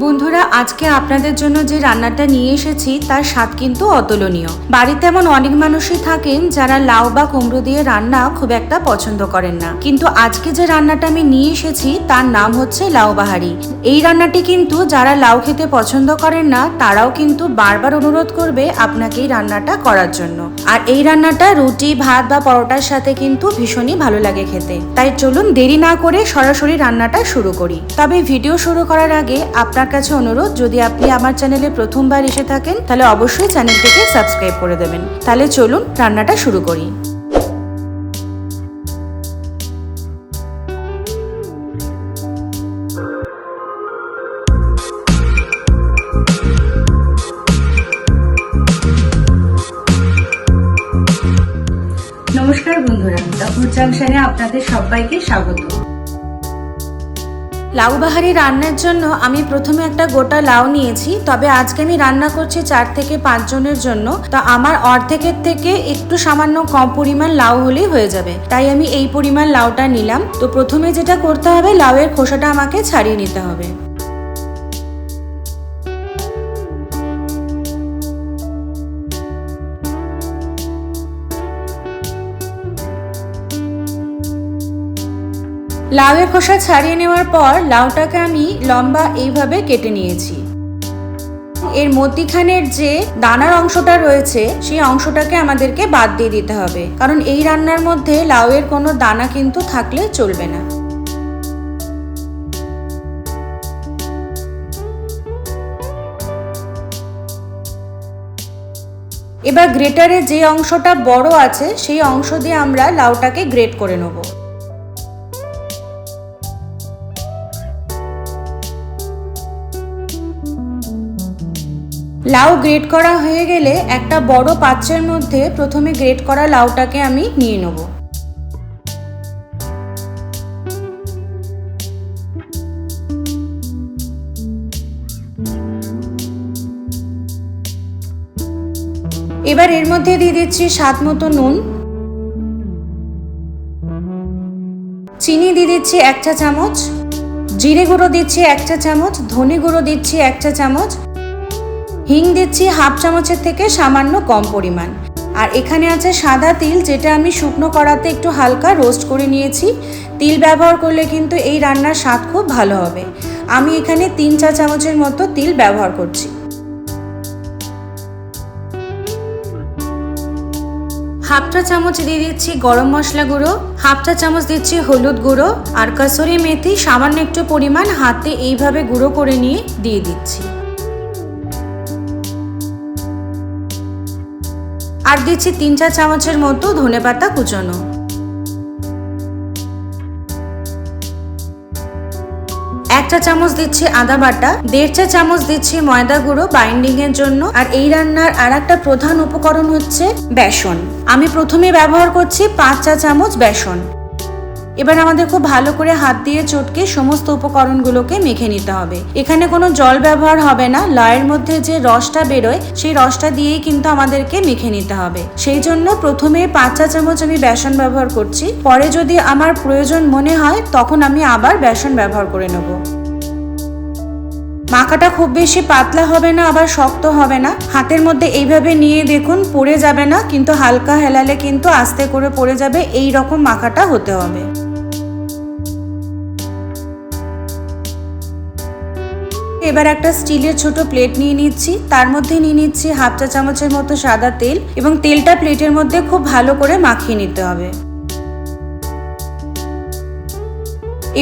বন্ধুরা, আজকে আপনাদের জন্য যে রান্নাটা নিয়ে এসেছি, তার স্বাদ কিন্তু অতুলনীয়। বাড়িতে এমন অনেক মানুষই থাকেন যারা লাউ বা কুমড়ো দিয়ে রান্না খুব একটা পছন্দ করেন না। কিন্তু আজকে যে রান্নাটা আমি নিয়ে এসেছি, তার নাম হচ্ছে লাউ বাহারি। এই রান্নাটি কিন্তু যারা লাউ খেতে পছন্দ করেন না, তারাও কিন্তু বারবার অনুরোধ করবে আপনাকে এই রান্নাটা করার জন্য। আর এই রান্নাটা রুটি, ভাত বা পরোটার সাথে কিন্তু ভীষণই ভালো লাগে খেতে। তাই চলুন দেরি না করে সরাসরি রান্নাটা শুরু করি। তবে ভিডিও শুরু করার আগে আপনার কাছে অনুরোধ, যদি আপনি আমার চ্যানেলে প্রথমবার এসে থাকেন, তাহলে অবশ্যই চ্যানেলটিকে সাবস্ক্রাইব করে দেবেন। তাহলে চলুন রান্নাটা শুরু করি। নমস্কার বন্ধুরা তখন জাংশনে আপনাদের সবাইকে স্বাগত। লাউ বাহারি রান্নার জন্য আমি প্রথমে একটা গোটা লাউ নিয়েছি, তবে আজকে আমি রান্না করছি চার থেকে পাঁচজনের জন্য। তো আমার অর্ধেকের থেকে একটু সামান্য কম পরিমাণ লাউ হলেই হয়ে যাবে। তাই আমি এই পরিমাণ লাউটা নিলাম। তো প্রথমে যেটা করতে হবে, লাউয়ের খোসাটা আমাকে ছাড়িয়ে নিতে হবে। লাউয়ের খোসা ছাড়িয়ে নেওয়ার পর লাউটাকে আমি লম্বা এইভাবে কেটে নিয়েছি। এর মধ্যিখানের যে দানার অংশটা রয়েছে, সেই অংশটাকে আমাদেরকে বাদ দিয়ে দিতে হবে। কারণ এই রান্নার মধ্যে লাউয়ের কোনো দানা কিন্তু থাকলে চলবে না। এবার গ্রেটারে যে অংশটা বড় আছে, সেই অংশ দিয়ে আমরা লাউটাকে গ্রেট করে নেব। লাউ গ্রেট করা হয়ে গেলে একটা বড় পাত্রের মধ্যে প্রথমে গ্রেট করা লাউটাকে আমি নিয়ে নেব। এবার এর মধ্যে দিয়ে দিচ্ছি স্বাদ মতো নুন। চিনি দিয়ে দিচ্ছি এক চা চামচ। জিরে গুঁড়ো দিচ্ছি এক চা চামচ। ধনে গুঁড়ো দিচ্ছি এক চা চামচ। হিং দিচ্ছি হাফ চামচের থেকে সামান্য কম পরিমাণ। আর এখানে আছে সাদা তিল, যেটা আমি শুকনো করাতে একটু হালকা রোস্ট করে নিয়েছি। তিল ব্যবহার করলে কিন্তু এই রান্নার স্বাদ খুব ভালো হবে। আমি এখানে তিন চা চামচের মতো তিল ব্যবহার করছি। হাফ চা চামচ দিয়ে দিচ্ছি গরম মশলা গুঁড়ো। হাফ চা চামচ দিচ্ছি হলুদ গুঁড়ো। আর কাসুরি মেথি সামান্য একটু পরিমাণ হাতে এইভাবে গুঁড়ো করে নিয়ে দিয়ে দিচ্ছি। আর দিচ্ছি তিন চার চামচের মতো ধনে পাতা কুচনো। এক চা চামচ দিচ্ছি আদা বাটা, দেড় চা চামচ দিচ্ছি ময়দা গুঁড়ো বাইন্ডিং এর জন্য, আর এই রান্নার আর একটা প্রধান উপকরণ হচ্ছে বেসন। আমি প্রথমে ব্যবহার করছি পাঁচ চা চামচ বেসন। এবার আমাদের খুব ভালো করে হাত দিয়ে চটকে সমস্ত উপকরণগুলোকে মেখে নিতে হবে। এখানে কোনো জল ব্যবহার হবে না লয়ের মধ্যে যে রসটা বেরোয়, সেই রসটা দিয়েই কিন্তু আমাদেরকে মেখে নিতে হবে। সেই জন্য প্রথমে পাঁচ চা চামচ আমি বেসন ব্যবহার করছি। পরে যদি আমার প্রয়োজন মনে হয়, তখন আমি আবার বেসন ব্যবহার করে নেব। মাখাটা খুব বেশি পাতলা হবে না, আবার শক্ত হবে না। হাতের মধ্যে এইভাবে নিয়ে দেখুন, পড়ে যাবে না, কিন্তু হালকা হেলালে কিন্তু আস্তে করে পড়ে যাবে, এই রকম মাখাটা হতে হবে। এবার একটা স্টিলের ছোট প্লেট নিয়ে নিচ্ছি। তার মধ্যে নিয়ে নিচ্ছি হাফ চা চামচের মতো সাদা তেল এবং তেলটা প্লেটের মধ্যে খুব ভালো করে মাখিয়ে নিতে হবে।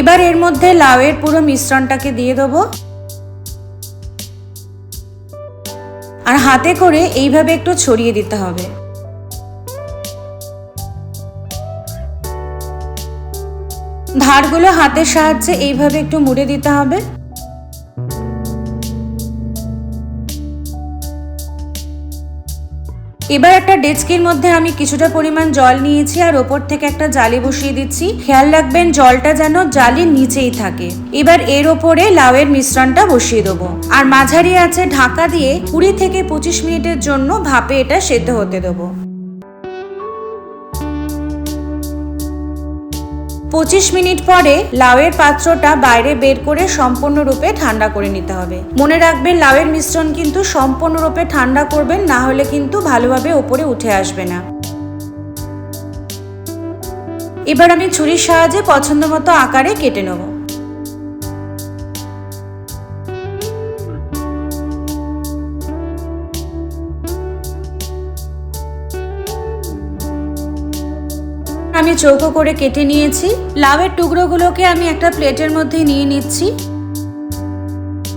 এবার এর মধ্যে লাউয়ের পুরো মিশ্রণটাকে দিয়ে দেবো। আর হাতে করে এইভাবে একটু ছড়িয়ে দিতে হবে। ধারগুলো হাতের সাহায্যে এইভাবে একটু মুড়ে দিতে হবে। এবার একটা ডেচকির মধ্যে আমি কিছুটা পরিমাণ জল নিয়েছি আর ওপর থেকে একটা জালি বসিয়ে দিচ্ছি। খেয়াল রাখবেন, জলটা যেন জালির নিচেই থাকে। এবার এর ওপরে লাউয়ের মিশ্রণটা বসিয়ে দেবো। আর মাঝারি আছে ঢাকা দিয়ে কুড়ি থেকে পঁচিশ মিনিটের জন্য ভাপে এটা সেদ্ধ হতে দেবো। পঁচিশ মিনিট পরে লাউয়ের পাত্রটা বাইরে বের করে সম্পূর্ণরূপে ঠান্ডা করে নিতে হবে। মনে রাখবেন, লাউয়ের মিশ্রণ কিন্তু সম্পূর্ণরূপে ঠান্ডা করবেন, না হলে কিন্তু ভালোভাবে ওপরে উঠে আসবে না। এবার আমি ছুরির সাহায্যে পছন্দ মতো আকারে কেটে নেব। আমি চৌকো করে কেটে নিয়েছি। লাউয়ের টুকরোগুলোকে আমি একটা প্লেটের মধ্যে নিয়ে নিচ্ছি।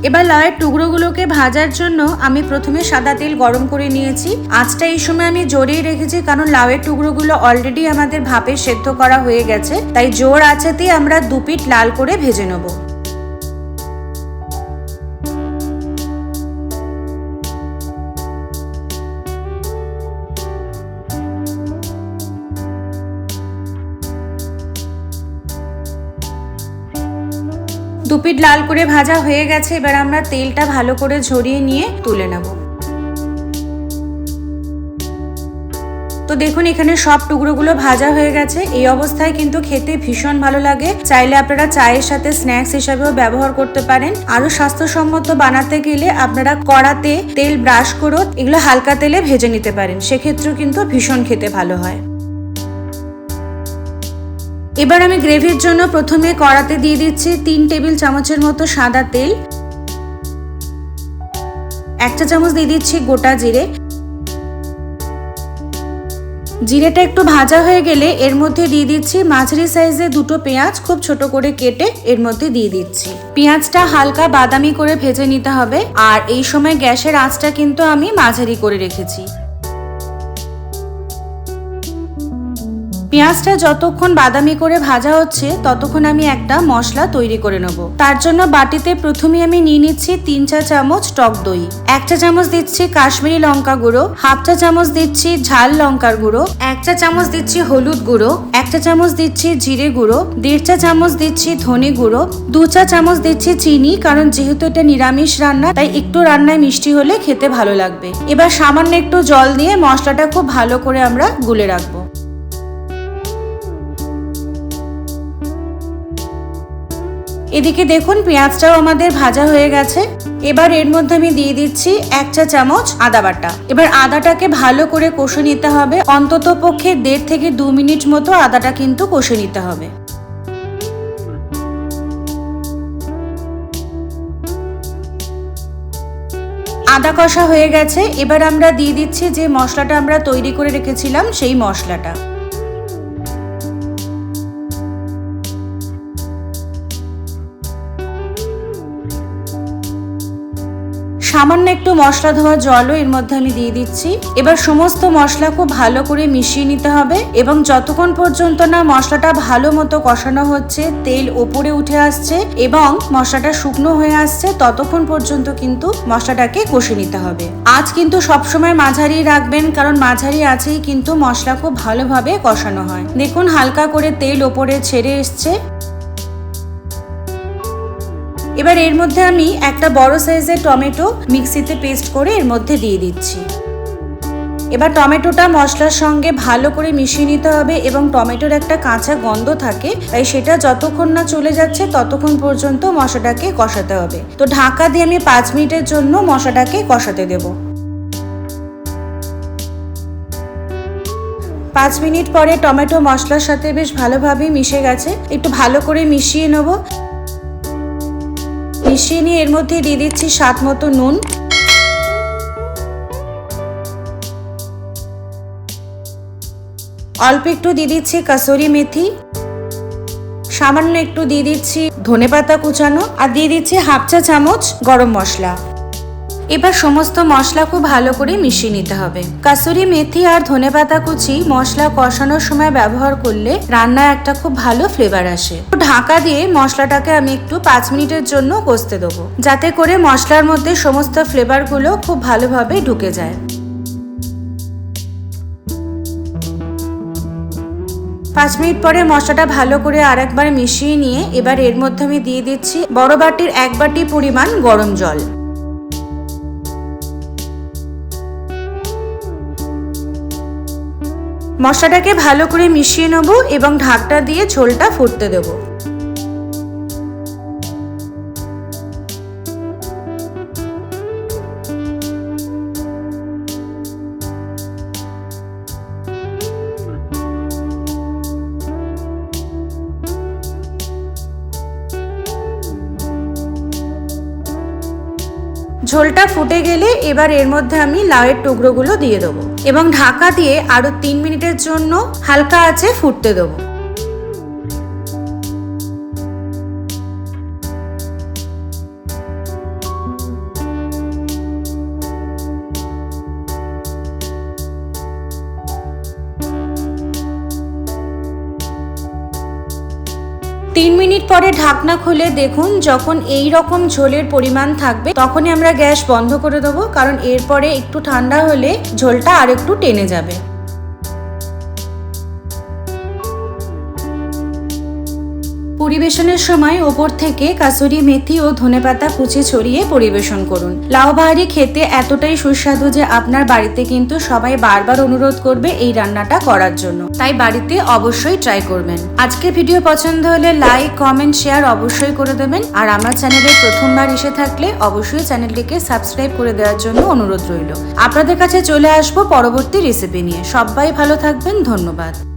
এবার লাউয়ের টুকরোগুলোকে ভাজার জন্য আমি প্রথমে সাদা তেল গরম করে নিয়েছি। আঁচটা এই সময় আমি জোরেই রেখেছি কারণ লাউয়ের টুকরোগুলো অলরেডি আমাদের ভাপে সেদ্ধ করা হয়ে গেছে। তাই জোর আঁচেতেই আমরা দুপিট লাল করে ভেজে নেব। দুপিট লাল করে ভাজা হয়ে গেছে, এবার আমরা তেলটা ভালো করে ঝরিয়ে নিয়ে তুলে নেব। তো দেখুন, এখানে সব টুকরোগুলো ভাজা হয়ে গেছে। এই অবস্থায় কিন্তু খেতে ভীষণ ভালো লাগে। চাইলে আপনারা চায়ের সাথে স্ন্যাক্স হিসাবেও ব্যবহার করতে পারেন। আরও স্বাস্থ্যসম্মত বানাতে গেলে আপনারা কড়াতে তেল ব্রাশ করো এগুলো হালকা তেলে ভেজে নিতে পারেন। সেক্ষেত্রেও কিন্তু ভীষণ খেতে ভালো হয়। এবার আমি গ্রেভির জন্য প্রথমে কড়াতে দিয়ে দিচ্ছি তিন টেবিল চামচের মতো সাদা তেল। একটা চামচ দিয়ে দিচ্ছি গোটা জিরে। জিরেটা একটু ভাজা হয়ে গেলে এর মধ্যে দিয়ে দিচ্ছি মাঝারি সাইজে দুটো পেঁয়াজ, খুব ছোট করে কেটে এর মধ্যে দিয়ে দিচ্ছি। পেঁয়াজটা হালকা বাদামি করে ভেজে নিতে হবে। আর এই সময় গ্যাসের আঁচটা কিন্তু আমি মাঝারি করে রেখেছি। পেঁয়াজটা যতক্ষণ বাদামি করে ভাজা হচ্ছে, ততক্ষণ আমি একটা মশলা তৈরি করে নেব। তার জন্য বাটিতে প্রথমে আমি নিয়ে নিচ্ছি তিন চা চামচ টক দই, এক চা চামচ দিচ্ছি কাশ্মীরি লঙ্কা গুঁড়ো, হাফ চা চামচ দিচ্ছি ঝাল লঙ্কার গুঁড়ো, এক চা চামচ দিচ্ছি হলুদ গুঁড়ো, এক চা চামচ দিচ্ছি জিরে গুঁড়ো, দেড় চা চামচ দিচ্ছি ধনে গুঁড়ো, দু চা চামচ দিচ্ছি চিনি, কারণ যেহেতু এটা নিরামিষ রান্না, তাই একটু রান্নায় মিষ্টি হলে খেতে ভালো লাগবে। এবার সামান্য একটু জল দিয়ে মশলাটা খুব ভালো করে আমরা গুলে রাখব। এদিকে দেখুন, পেঁয়াজটাও আমাদের ভাজা হয়ে গেছে। এবার এর মধ্যে আমি দিয়ে দিচ্ছি এক চা চামচ আদা বাটা। এবার আদাটাকে ভালো করে কষে নিতে হবে। অন্তত পক্ষে দেড় থেকে দু মিনিট মতো আদাটা কিন্তু কষে নিতে হবে। আদা কষা হয়ে গেছে। এবার আমরা দিয়ে দিচ্ছি যে মশলাটা আমরা তৈরি করে রেখেছিলাম, সেই মশলাটা। সামান্য একটু মশলা ধোয়া জলও এর মধ্যে আমি দিয়ে দিচ্ছি। এবার সমস্ত মশলা খুব ভালো করে মিশিয়ে নিতে হবে এবং যতক্ষণ পর্যন্ত না মশলাটা ভালো মতো কষানো হচ্ছে, তেল ওপরে উঠে আসছে এবং মশলাটা শুকনো হয়ে আসছে, ততক্ষণ পর্যন্ত কিন্তু মশলাটাকে কষে নিতে হবে। আজ কিন্তু সবসময় মাঝারি রাখবেন, কারণ মাঝারি আছেই কিন্তু মশলা খুব ভালোভাবে কষানো হয়। দেখুন, হালকা করে তেল ওপরে ছেড়ে এসছে। এবার এর মধ্যে আমি একটা বড় সাইজের টমেটো মিক্সিতে পেস্ট করে এর মধ্যে দিয়ে দিচ্ছি। এবার টমেটোটা মশলার সঙ্গে ভালো করে মিশিয়ে নিতে হবে এবং টমেটোর একটা কাঁচা গন্ধ থাকে, তাই সেটা যতক্ষণ না চলে যাচ্ছে ততক্ষণ পর্যন্ত মশলাটাকে কষাতে হবে। তো ঢাকা দিয়ে আমি পাঁচ মিনিটের জন্য মশলাটাকে কষাতে দেব। পাঁচ মিনিট পরে টমেটো মশলার সাথে বেশ ভালোভাবে মিশে গেছে। একটু ভালো করে মিশিয়ে নেব। মিশিয়ে নিয়ে এর মধ্যে দিয়ে দিচ্ছি স্বাদ মতো নুন। অল্প একটু দিয়ে দিচ্ছি কাসুরি মেথি। সামান্য একটু দিয়ে দিচ্ছি ধনে পাতা কুচানো। আর দিয়ে দিচ্ছি হাফ চা চামচ গরম মশলা। এবার সমস্ত মশলা খুব ভালো করে মিশিয়ে নিতে হবে। কাসুরি মেথি আর ধনে পাতা কুচি মশলা কষানোর সময় ব্যবহার করলে রান্নায় একটা খুব ভালো ফ্লেভার আসে। ঢাকা দিয়ে মশলাটাকে আমি একটু পাঁচ মিনিটের জন্য কষতে দেবো, যাতে করে মশলার মধ্যে সমস্ত ফ্লেভারগুলো খুব ভালোভাবে ঢুকে যায়। পাঁচ মিনিট পরে মশলাটা ভালো করে আরেকবার মিশিয়ে নিয়ে এবার এর মধ্যে আমি দিয়ে দিচ্ছি বড় বাটির এক বাটি পরিমাণ গরম জল। মশলাটাকে ভালো করে মিশিয়ে নেব এবং ঢাকটা দিয়ে ঝোলটা ফুটতে দেবো। ঝোলটা ফুটে গেলে এবার এর মধ্যে আমি লাউয়ের টুকরোগুলো দিয়ে দেবো এবং ঢাকা দিয়ে আরও তিন মিনিটের জন্য হালকা আছে ফুটতে দেবো। তিন মিনিট পরে ঢাকনা খুলে দেখুন যখন এই রকম ঝোলের পরিমাণ থাকবে, তখনই আমরা গ্যাস বন্ধ করে দেবো, কারণ এরপরে একটু ঠান্ডা হলে ঝোলটা আর একটু টেনে যাবে। পরিবেশনের সময় ওপর থেকে কাসুরি মেথি ও ধনেপাতা কুচি ছড়িয়ে পরিবেশন করুন। লাউ বাহারি খেতে এতটাই সুস্বাদু যে আপনার বাড়িতে কিন্তু সবাই বারবার অনুরোধ করবে এই রান্নাটা করার জন্য। তাই বাড়িতে অবশ্যই ট্রাই করবেন। আজকে ভিডিও পছন্দ হলে লাইক কমেন্ট শেয়ার অবশ্যই করে দেবেন। আর আমার চ্যানেলে প্রথমবার এসে থাকলে অবশ্যই চ্যানেলটিকে সাবস্ক্রাইব করে দেওয়ার জন্য অনুরোধ রইল। আপনাদের কাছে চলে আসব পরবর্তী রেসিপি নিয়ে। সবাই ভালো থাকবেন, ধন্যবাদ।